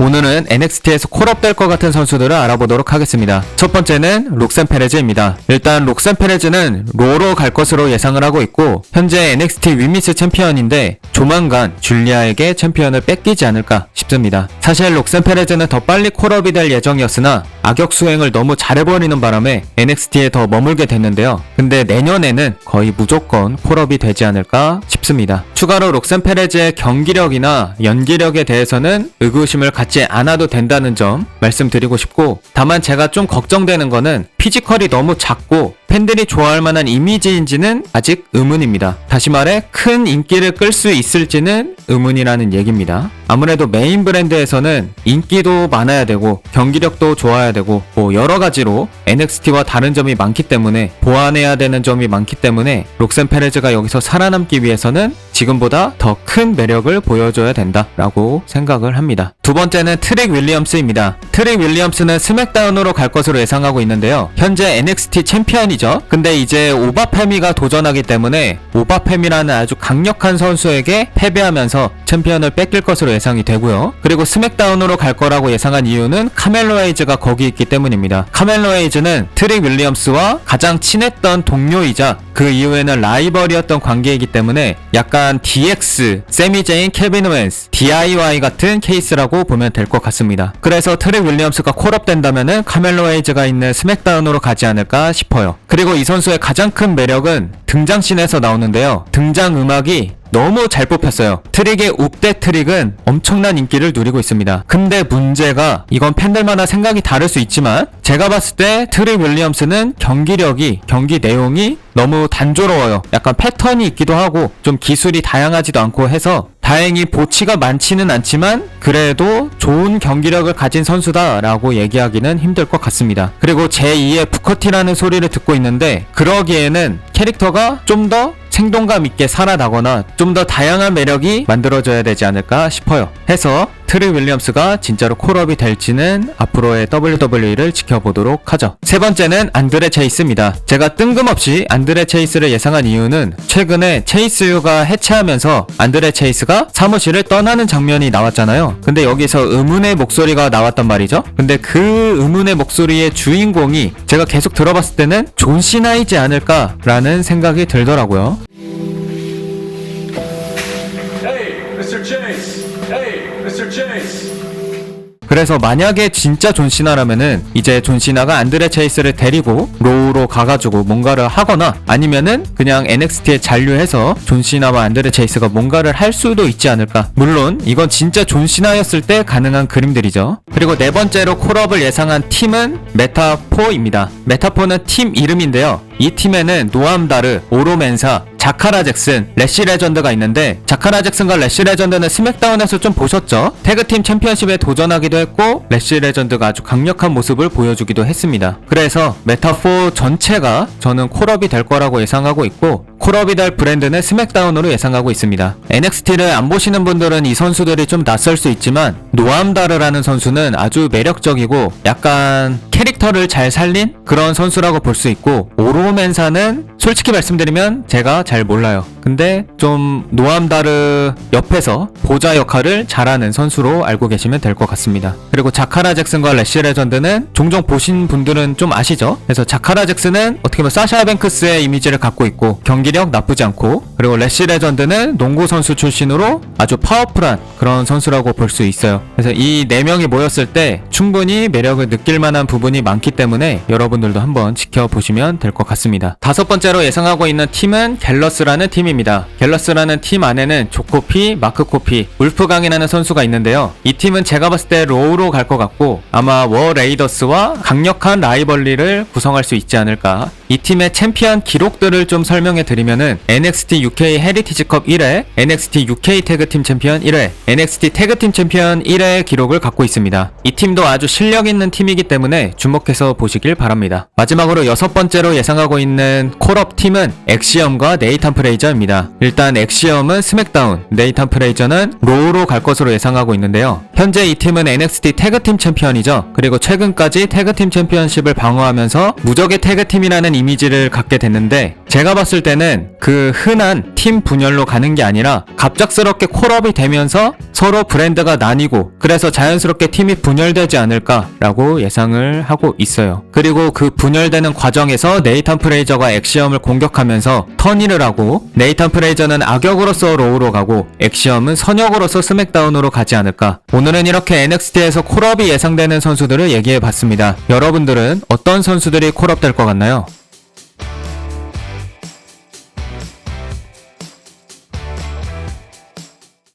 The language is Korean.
오늘은 NXT에서 콜업될 것 같은 선수들을 알아보도록 하겠습니다. 첫 번째는 록센 페레즈입니다. 일단 록센 페레즈는 로로 갈 것으로 예상을 하고 있고 현재 NXT 위미스 챔피언인데 조만간 줄리아에게 챔피언을 뺏기지 않을까 싶습니다. 사실 록센 페레즈는 더 빨리 콜업이 될 예정이었으나 악역 수행을 너무 잘해버리는 바람에 NXT에 더 머물게 됐는데요. 근데 내년에는 거의 무조건 콜업이 되지 않을까 싶습니다. 추가로 록센 페레즈의 경기력이나 연기력에 대해서는 의구심을 갖지 않아도 된다는 점 말씀드리고 싶고 다만 제가 좀 걱정되는 거는 피지컬이 너무 작고 팬들이 좋아할 만한 이미지인지는 아직 의문입니다. 다시 말해 큰 인기를 끌 수 있을지는 의문이라는 얘기입니다. 아무래도 메인 브랜드에서는 인기도 많아야 되고 경기력도 좋아야 되고 뭐 여러 가지로 NXT와 다른 점이 많기 때문에 보완해야 되는 점이 많기 때문에 록센 페레즈가 여기서 살아남기 위해서는 지금보다 더 큰 매력을 보여줘야 된다라고 생각을 합니다. 두 번째는 트릭 윌리엄스입니다. 트릭 윌리엄스는 스맥다운으로 갈 것으로 예상하고 있는데요. 현재 NXT 챔피언이죠. 근데 이제 오바페미가 도전하기 때문에 오바페미라는 아주 강력한 선수에게 패배하면서 챔피언을 뺏길 것으로 예상이 되고요. 그리고 스맥다운으로 갈 거라고 예상한 이유는 카멜로 에이즈가 거기 있기 때문입니다. 카멜로 에이즈는 트릭 윌리엄스와 가장 친했던 동료이자 그 이후에는 라이벌이었던 관계이기 때문에 약간 DX, 세미 제인, 케빈 웬스, DIY 같은 케이스라고 보면 될 것 같습니다. 그래서 트릭 윌리엄스가 콜업된다면은 카멜로 에이즈가 있는 스맥다운으로 가지 않을까 싶어요. 그리고 이 선수의 가장 큰 매력은 등장씬에서 나오는데요. 등장 음악이 너무 잘 뽑혔어요. 트릭의 욱대 트릭은 엄청난 인기를 누리고 있습니다. 근데 문제가 이건 팬들마다 생각이 다를 수 있지만 제가 봤을 때 트릭 윌리엄스는 경기력이 경기 내용이 너무 단조로워요. 약간 패턴이 있기도 하고 좀 기술이 다양하지도 않고 해서 다행히 보치가 많지는 않지만 그래도 좋은 경기력을 가진 선수다라고 얘기하기는 힘들 것 같습니다. 그리고 제2의 부커티라는 소리를 듣고 있는데 그러기에는 캐릭터가 좀 더 생동감 있게 살아나거나 좀 더 다양한 매력이 만들어져야 되지 않을까 싶어요. 해서 트릭 윌리엄스가 진짜로 콜업이 될지는 앞으로의 WWE를 지켜보도록 하죠. 세 번째는 안드레 체이스입니다. 제가 뜬금없이 안드레 체이스를 예상한 이유는 최근에 체이스유가 해체하면서 안드레 체이스가 사무실을 떠나는 장면이 나왔잖아요. 근데 여기서 의문의 목소리가 나왔단 말이죠. 근데 그 의문의 목소리의 주인공이 제가 계속 들어봤을 때는 존 시나이지 않을까라는 생각이 들더라고요. 그래서 만약에 진짜 존 시나라면은 이제 존 시나가 안드레 체이스를 데리고 로우로 가가지고 뭔가를 하거나 아니면은 그냥 NXT에 잔류해서 존 시나와 안드레 체이스가 뭔가를 할 수도 있지 않을까. 물론 이건 진짜 존 시나였을 때 가능한 그림들이죠. 그리고 네 번째로 콜업을 예상한 팀은 메타포입니다. 메타포는 팀 이름인데요. 이 팀에는 노암다르, 오로멘사, 자카라 잭슨, 래시 레전드가 있는데 자카라 잭슨과 래시 레전드는 스맥다운에서 좀 보셨죠? 태그팀 챔피언십에 도전하기도 했고 래시 레전드가 아주 강력한 모습을 보여주기도 했습니다. 그래서 메타4 전체가 저는 콜업이 될 거라고 예상하고 있고 콜업이 될 브랜드는 스맥다운으로 예상하고 있습니다. NXT를 안 보시는 분들은 이 선수들이 좀 낯설 수 있지만 노암다르라는 선수는 아주 매력적이고 약간 캐릭터를 잘 살린 그런 선수라고 볼 수 있고 오로멘사는 솔직히 말씀드리면 제가 잘 몰라요. 근데 좀 노암다르 옆에서 보좌 역할을 잘하는 선수로 알고 계시면 될 것 같습니다. 그리고 자카라 잭슨과 래시 레전드는 종종 보신 분들은 좀 아시죠? 그래서 자카라 잭슨은 어떻게 보면 사샤 뱅크스의 이미지를 갖고 있고 경기력 나쁘지 않고 그리고 래시 레전드는 농구 선수 출신으로 아주 파워풀한 그런 선수라고 볼 수 있어요. 그래서 이 네 명이 모였을 때 충분히 매력을 느낄 만한 부분이 많기 때문에 여러분들도 한번 지켜보시면 될 것 같습니다. 다섯 번째로 예상하고 있는 팀은 갤러스라는 팀입니다. 갤러스라는 팀 안에는 조코피, 마크코피, 울프강이라는 선수가 있는데요. 이 팀은 제가 봤을 때 로우로 갈 것 같고 아마 워 레이더스와 강력한 라이벌리를 구성할 수 있지 않을까. 이 팀의 챔피언 기록들을 좀 설명해 드리면은 NXT UK 헤리티지컵 1회, NXT UK 태그팀 챔피언 1회, NXT 태그팀 챔피언 1회 기록을 갖고 있습니다. 이 팀도 아주 실력 있는 팀이기 때문에 주목해서 보시길 바랍니다. 마지막으로 여섯 번째로 예상하고 있는 콜업 팀은 엑시엄과 네이탄 프레이저입니다. 일단 엑시엄은 스맥다운, 네이탄 프레이저는 로우로 갈 것으로 예상하고 있는데요. 현재 이 팀은 NXT 태그팀 챔피언이죠. 그리고 최근까지 태그팀 챔피언십을 방어하면서 무적의 태그팀이라는 이미지를 갖게 됐는데 제가 봤을 때는 그 흔한 팀 분열로 가는 게 아니라 갑작스럽게 콜업이 되면서 서로 브랜드가 나뉘고 그래서 자연스럽게 팀이 분열되지 않을까라고 예상을 하고 있어요. 그리고 그 분열되는 과정에서 네이탄 프레이저가 엑시엄을 공격하면서 턴인을 하고 네이탄 프레이저는 악역으로서 로우로 가고 엑시엄은 선역으로서 스맥다운으로 가지 않을까. 오늘은 이렇게 NXT에서 콜업이 예상되는 선수들을 얘기해 봤습니다. 여러분들은 어떤 선수들이 콜업될 것 같나요?